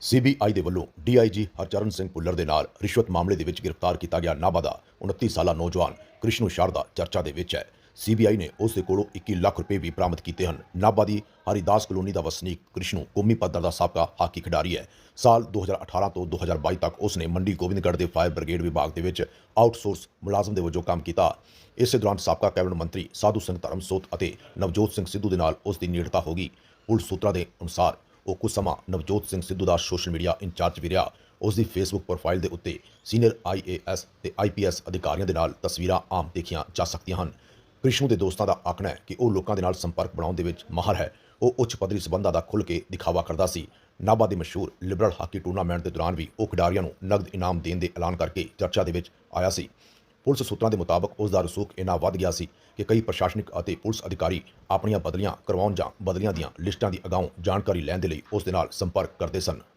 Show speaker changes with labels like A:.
A: CBI ਦੇ ਵੱਲੋਂ DIG Harcharan Singh Bhullar ਦੇ ਨਾਲ ਰਿਸ਼ਵਤ ਮਾਮਲੇ ਦੇ ਵਿੱਚ ਗ੍ਰਿਫਤਾਰ ਕੀਤਾ ਗਿਆ ਨਾਭਾ ਦਾ 29 ਸਾਲਾ ਨੌਜਵਾਨ ਕ੍ਰਿਸ਼ਨੂ ਸ਼ਾਰਦਾ ਚਰਚਾ ਦੇ ਵਿੱਚ ਹੈ। ਸੀਬੀਆਈ ਨੇ ਉਸ ਦੇ ਕੋਲੋਂ 21 ਲੱਖ ਰੁਪਏ ਵੀ ਬਰਾਮਦ ਕੀਤੇ ਹਨ। ਨਾਭਾ ਦੀ ਹਰੀਦਾਸ ਕਲੋਨੀ ਦਾ ਵਸਨੀਕ ਕ੍ਰਿਸ਼ਨੂ ਕੌਮੀ ਪੱਧਰ ਦਾ ਸਾਬਕਾ ਹਾਕੀ ਖਿਡਾਰੀ ਹੈ। ਸਾਲ 2018 ਤੋਂ 2022 ਤੱਕ ਉਸ ਨੇ ਮੰਡੀ ਗੋਬਿੰਦਗੜ੍ਹ ਦੇ ਫਾਇਰ ਬ੍ਰਿਗੇਡ ਵਿਭਾਗ ਦੇ ਵਿੱਚ ਆਊਟਸੋਰਸ ਮੁਲਾਜ਼ਮ ਦੇ ਵਜੋਂ ਕੰਮ ਕੀਤਾ। ਇਸੇ ਦੌਰਾਨ ਸਾਬਕਾ ਕੈਬਨਿਟ ਮੰਤਰੀ ਸਾਧੂ ਸਿੰਘ ਧਰਮਸੋਤ ਅਤੇ ਨਵਜੋਤ ਸਿੰਘ ਸਿੱਧੂ ਦੇ ਨਾਲ ਉਸ ਦੀ ਨੇੜਤਾ ਹੋ ਗਈ। ਪੁਲਿਸ ਸੂਤਰਾਂ ਦੇ ਅਨੁਸਾਰ ਉਹ ਕੁਝ ਸਮਾਂ ਨਵਜੋਤ ਸਿੰਘ ਸਿੱਧੂ ਦਾ ਸੋਸ਼ਲ ਮੀਡੀਆ ਇੰਚਾਰਜ ਵੀ ਰਿਹਾ। ਉਸ ਦੀ ਫੇਸਬੁੱਕ ਪ੍ਰੋਫਾਈਲ ਦੇ ਉੱਤੇ ਸੀਨੀਅਰ ਆਈਏਐਸ ਤੇ ਆਈਪੀਐਸ ਅਧਿਕਾਰੀਆਂ ਦੇ ਨਾਲ ਤਸਵੀਰਾਂ ਆਮ ਦੇਖੀਆਂ ਜਾ ਸਕਦੀਆਂ ਹਨ। ਕ੍ਰਿਸ਼ਨੂ ਦੇ ਦੋਸਤਾਂ ਦਾ ਆਖਣਾ ਹੈ ਕਿ ਉਹ ਲੋਕਾਂ ਦੇ ਨਾਲ ਸੰਪਰਕ ਬਣਾਉਣ ਦੇ ਵਿੱਚ ਮਾਹਰ ਹੈ। ਉਹ ਉੱਚ ਪੱਧਰੀ ਸਬੰਧਾਂ ਦਾ ਖੁੱਲ੍ਹ ਕੇ ਦਿਖਾਵਾ ਕਰਦਾ ਸੀ। ਨਾਭਾ ਦੇ ਮਸ਼ਹੂਰ ਲਿਬਰਲ ਹਾਕੀ ਟੂਰਨਾਮੈਂਟ ਦੇ ਦੌਰਾਨ ਵੀ ਉਹ ਖਿਡਾਰੀਆਂ ਨੂੰ ਨਗਦ ਇਨਾਮ ਦੇਣ ਦੇ ਐਲਾਨ ਕਰਕੇ ਚਰਚਾ ਦੇ ਵਿੱਚ ਆਇਆ ਸੀ। ਪੁਲਿਸ ਸੂਤਰਾਂ ਦੇ ਮੁਤਾਬਕ ਉਸ ਦਾ ਰਸੂਖ ਇੰਨਾ ਵੱਧ ਗਿਆ ਸੀ ਕਿ ਕਈ ਪ੍ਰਸ਼ਾਸਨਿਕ ਅਤੇ ਪੁਲਿਸ ਅਧਿਕਾਰੀ ਆਪਣੀਆਂ ਬਦਲੀਆਂ ਕਰਵਾਉਣ ਜਾਂ ਬਦਲੀਆਂ ਦੀਆਂ ਲਿਸਟਾਂ ਦੀ ਅਗਾਊਂ ਜਾਣਕਾਰੀ ਲੈਣ ਦੇ ਲਈ ਉਸ ਦੇ ਨਾਲ ਸੰਪਰਕ ਕਰਦੇ ਸਨ।